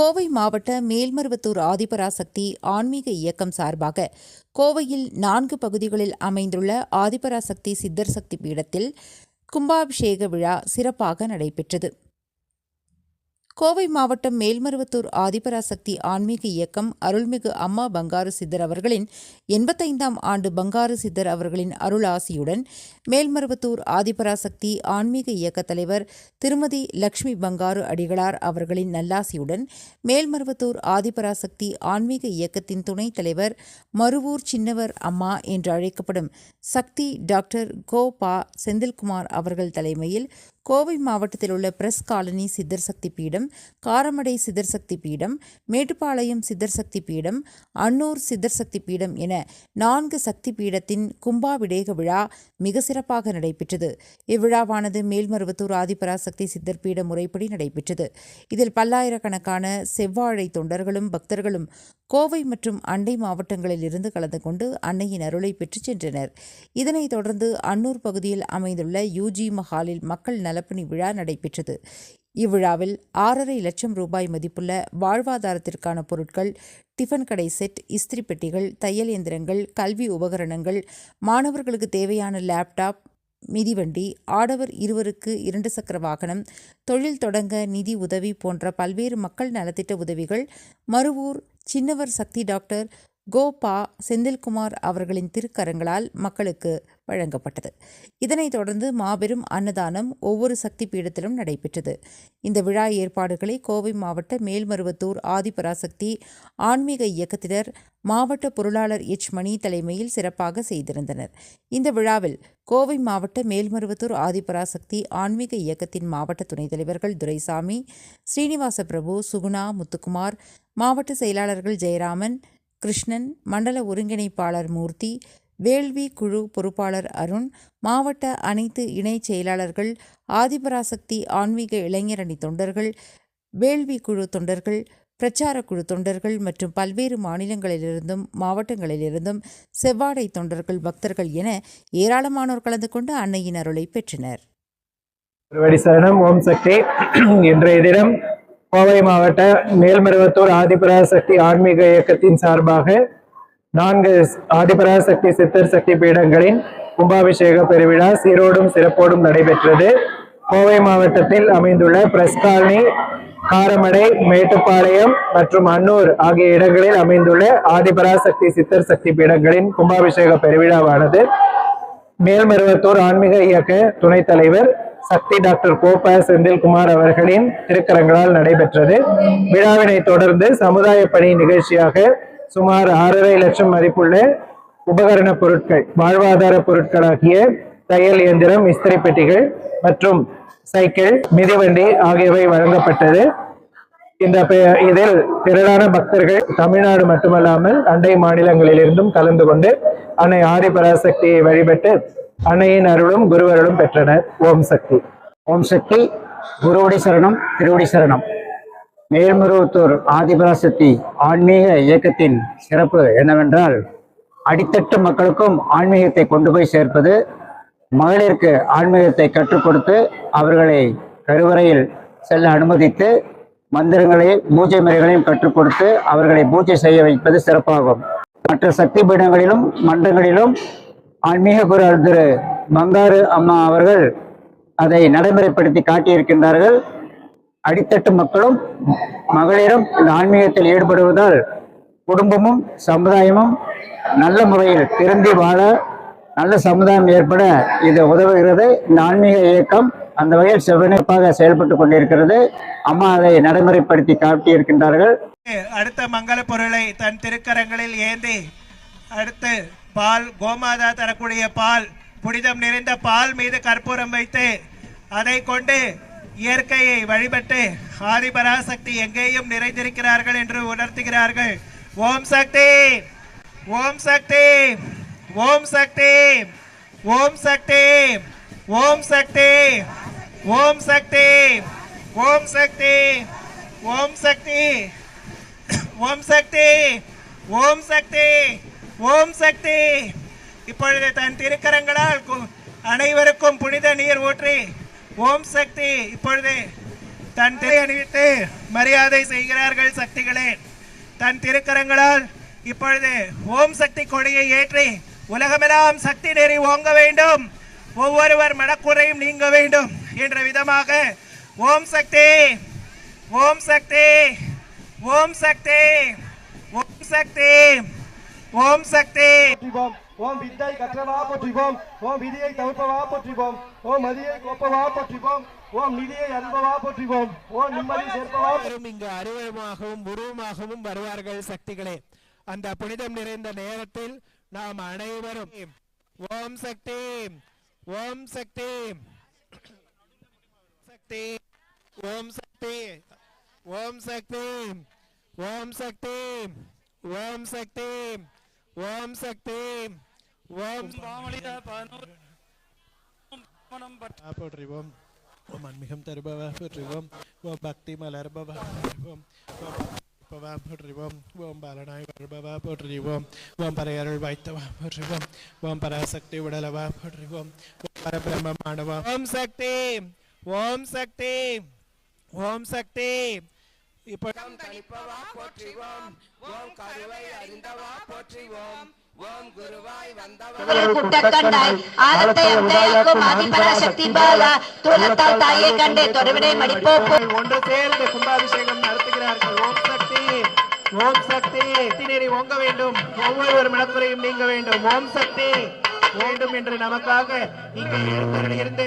கோவை மாவட்ட மேல்மருவத்தூர் ஆதிபராசக்தி ஆன்மீக இயக்கம் சார்பாக கோவையில் நான்கு பகுதிகளில் அமைந்துள்ள ஆதிபராசக்தி சித்தர் சக்தி பீடத்தில் கும்பாபிஷேக விழா சிறப்பாக நடைபெற்றது. கோவை மாவட்டம் மேல்மருவத்தூர் ஆதிபராசக்தி ஆன்மீக இயக்கம் அருள்மிகு அம்மா பங்காரு சித்தர் அவர்களின் எண்பத்தைந்தாம் ஆண்டு பங்காரு சித்தர் அவர்களின் அருளாசியுடன் மேல்மருவத்தூர் ஆதிபராசக்தி ஆன்மீக இயக்க தலைவர் திருமதி லக்ஷ்மி பங்காரு அடிகளார் அவர்களின் நல்லாசியுடன் மேல்மருவத்தூர் ஆதிபராசக்தி ஆன்மீக இயக்கத்தின் துணைத் தலைவர் மருவூர் சின்னவர் அம்மா என்று அழைக்கப்படும் சக்தி டாக்டர் கோ பா செந்தில்குமார் அவர்கள் தலைமையில் கோவை மாவட்டத்தில் உள்ள பிரஸ் காலனி சித்தர் சக்தி பீடம் காரமடை சித்தர் சக்தி பீடம் மேட்டுப்பாளையம் சித்தர் சக்தி பீடம் அன்னூர் சித்தர் சக்தி பீடம் என நான்கு சக்தி பீடத்தின் கும்பாபிடேக விழா மிக சிறப்பாக நடைபெற்றது. இவ்விழாவானது மேல்மருவத்தூர் ஆதிபராசக்தி சித்தர் பீட முறைப்படி நடைபெற்றது. இதில் பல்லாயிரக்கணக்கான செவ்வாழை தொண்டர்களும் பக்தர்களும் கோவை மற்றும் அண்டை மாவட்டங்களில் இருந்து கலந்து கொண்டு அன்னையின் அருளை பெற்றுச் சென்றனர். இதனைத் தொடர்ந்து அன்னூர் பகுதியில் அமைந்துள்ள யூஜி மஹாலில் மக்கள் நலப்பணி விழா நடைபெற்றது. இவ்விழாவில் ஆறரை லட்சம் ரூபாய் மதிப்புள்ள வாழ்வாதாரத்திற்கான பொருட்கள் டிஃபன் கடை செட் இஸ்திரி பெட்டிகள் தையல் இயந்திரங்கள் கல்வி உபகரணங்கள் மாணவர்களுக்கு தேவையான லேப்டாப் மிதிவண்டி ஆடவர் இருவருக்கு இரண்டு சக்கர வாகனம் தொழில் தொடங்க நிதி உதவி போன்ற பல்வேறு மக்கள் நலத்திட்ட உதவிகள் மறுவூர் చిన్నవర్ శక్తి డాక్టర్ கோபா செந்தில்குமார் அவர்களின் திருக்கரங்களால் மக்களுக்கு வழங்கப்பட்டது. இதனைத் தொடர்ந்து மாபெரும் அன்னதானம் ஒவ்வொரு சக்தி பீடத்திலும் நடைபெற்றது. இந்த விழா ஏற்பாடுகளை கோவை மாவட்ட மேல்மருவத்தூர் ஆதிபராசக்தி ஆன்மீக இயக்கத்தினர் மாவட்ட பொருளாளர் எச். மணி தலைமையில் சிறப்பாக செய்திருந்தனர். இந்த விழாவில் கோவை மாவட்ட மேல்மருவத்தூர் ஆதிபராசக்தி ஆன்மீக இயக்கத்தின் மாவட்ட துணைத் தலைவர்கள் துரைசாமி ஸ்ரீனிவாச பிரபு சுகுணா முத்துக்குமார் மாவட்ட செயலாளர்கள் ஜெயராமன் கிருஷ்ணன் மண்டல ஒருங்கிணைப்பாளர் மூர்த்தி வேள்வி குழு பொறுப்பாளர் அருண் மாவட்ட அனைத்து இணைச் செயலாளர்கள் ஆதிபராசக்தி ஆன்மீக இளைஞரணி தொண்டர்கள் வேள்வி குழு தொண்டர்கள் பிரச்சார குழு தொண்டர்கள் மற்றும் பல்வேறு மாநிலங்களிலிருந்தும் மாவட்டங்களிலிருந்தும் செவ்வாடை தொண்டர்கள் பக்தர்கள் என ஏராளமானோர் கலந்து கொண்டு அன்னையின் அருளை பெற்றனர். சரணம் ஓம் சக்தி. இன்றைய தினம் கோவை மாவட்ட மேல்மருவத்தூர் ஆதிபராசக்தி ஆன்மீக இயக்கத்தின் சார்பாக நான்கு ஆதிபராசக்தி சித்தர் சக்தி பீடங்களின் கும்பாபிஷேக பெருவிழா சீரோடும் சிறப்போடும் நடைபெற்றது. கோவை மாவட்டத்தில் அமைந்துள்ள பிரஸ்காலனி காரமடை மேட்டுப்பாளையம் மற்றும் அன்னூர் ஆகிய இடங்களில் அமைந்துள்ள ஆதிபராசக்தி சித்தர் சக்தி பீடங்களின் கும்பாபிஷேக பெருவிழாவானது. மேல்மருவத்தூர் ஆன்மீக இயக்க துணைத் தலைவர் சக்தி டாக்டர் கோப செந்தில்குமார் அவர்களின் திருக்கரங்களால் நடைபெற்றது. விழாவினை தொடர்ந்து சமுதாய பணி நிகழ்ச்சியாக சுமார் ஆறரை லட்சம் மதிப்புள்ள உபகரண பொருட்கள் வாழ்வாதார பொருட்களாகிய தையல் இயந்திரம் இஸ்திரி பெட்டிகள் மற்றும் சைக்கிள் மிதிவண்டி ஆகியவை வழங்கப்பட்டது. இந்த இதில் திரளான பக்தர்கள் தமிழ்நாடு மட்டுமல்லாமல் அண்டை மாநிலங்களிலிருந்தும் கலந்து கொண்டு அன்னை ஆதிபராசக்தியை வழிபட்டு அன்னையின் அருளும் குருவருளும் பெற்றனர். ஓம் சக்தி. ஓம் சக்தி. குருவடி சரணம் திருவடி சரணம். மேல்மருவத்தூர் ஆதிபராசக்தி ஆன்மீக இயக்கத்தின் சிறப்பு என்னவென்றால் அடித்தட்டு மக்களுக்கும் ஆன்மீகத்தை கொண்டு போய் சேர்ப்பது மகளிருக்கு ஆன்மீகத்தை கற்றுக் கொடுத்து அவர்களை கருவறையில் செல்ல அனுமதித்து மந்திரங்களையும் பூஜை முறைகளையும் கற்றுக் கொடுத்து அவர்களை பூஜை செய்ய வைப்பது சிறப்பாகும். மற்ற சக்தி பீடங்களிலும் மன்றங்களிலும் ஆன்மீக குரல் திரு பங்காரு அம்மா அவர்கள் அதை நடைமுறைப்படுத்தி காட்டியிருக்கின்றார்கள். அடித்தட்டு மக்களும் மகளிரும் இந்த ஆன்மீகத்தில் ஈடுபடுவதால் குடும்பமும் சமுதாயமும் நல்ல முறையில் திருந்தி வாழ நல்ல சமுதாயம் ஏற்பட இது உதவுகிறது. இந்த ஆன்மீக இயக்கம் அந்த வகையில் செவ்வனைப்பாக செயல்பட்டு கொண்டிருக்கிறது. அம்மா அதை நடைமுறைப்படுத்தி காட்டியிருக்கின்றார்கள். அடுத்த மங்கள பொருளை தன் திருக்கரங்களில் ஏந்தி அடுத்து பால் கோமாதா தரக்கூடிய பால் புனிதம் நிறைந்த பால் மீது கற்பூரம் வைத்து அதை கொண்டு இயற்கையை வழிபட்டு ஆதிபராசக்தி எங்கேயும் நிறைந்திருக்கிறார்கள் என்று உணர்த்துகிறார்கள் ஓம் சக்தி ஓம் சக்தி ஓம் சக்தி ஓம் சக்தி ஓம் சக்தி ஓம் சக்தி ஓம் சக்தி ஓம் சக்தி ஓம் சக்தி ஓம் சக்தி ஓம் சக்தி. இப்பொழுது தன் திருக்கரங்களால் கு- அனைவருக்கும் புனித நீர் ஊற்றி ஓம் சக்தி. இப்பொழுது தன் திரை அணிவித்து மரியாதை செய்கிறார்கள் சக்திகளே. தன் திருக்கரங்களால் இப்பொழுது ஓம் சக்தி கொடியை ஏற்றி உலகமெல்லாம் சக்தி நெறி ஓங்க வேண்டும். ஒவ்வொருவர் மனக்குறையும் நீங்க வேண்டும் என்ற விதமாக ஓம் சக்தி ஓம் சக்தி ஓம் சக்தி ஓம் சக்தி. ஓம் சக்தி. போற்றிவோம். ஓம் வித்தை கற்றவா போற்றிவோம். ஓம் விதியை தவிர்ப்பவா போற்றிவோம். ஓம் மதியை கோப்பவா போற்றிவோம். ஓம் நிதியை அன்பவா போற்றிவோம். ஓம் நிம்மதி சேர்ப்பவா இங்கு அறிவமாகவும் உருவமாகவும் வருவார்கள் சக்திகளே. அந்த புனிதம் நிறைந்த நேரத்தில் நாம் அனைவரும் ஓம் சக்தி ஓம் சக்தி சக்தி ஓம் சக்தி ஓம் சக்தி ஓம் சக்தி ஓம் சக்தி ஓம் சக்தி. ஓம் போற்றுவோம். ஓம் அன்மிகம் தருபவா போற்றுவோம். ஓம் பக்தி மலர்பவா போற்றுவோம். ஓம் பவா போற்றுவோம். ஓம் பாலனாய் வருபவா போற்றுவோம். ஓம் பரையருள் வைத்தவா போற்றுவோம். ஓம் பராசக்தி உடலவா போற்றுவோம். ஓம் பரபிரம்மமானவா ஓம் சக்தி. ஓம் சக்தி. ஓம் சக்தி. இப்போ குட்டக்கண்டாய் ஆலத்தை அத்தையாக்கும் ஆதிபராசக்தி பாலா. தூலத்தால் தாயை கண்டே தொடர்பினை மடிப்போ ஒன்று சேர்ந்து கும்பாபிஷேகம் நடத்துகிறார்கள். ஓம் சக்தி. ஓம் சக்தி. நெறி ஓங்க வேண்டும். ஒவ்வொருவர் மனக்குறையும் நீங்க வேண்டும். ஓம் சக்தி. வேண்டும் என்று நமக்காக இங்கே இருந்து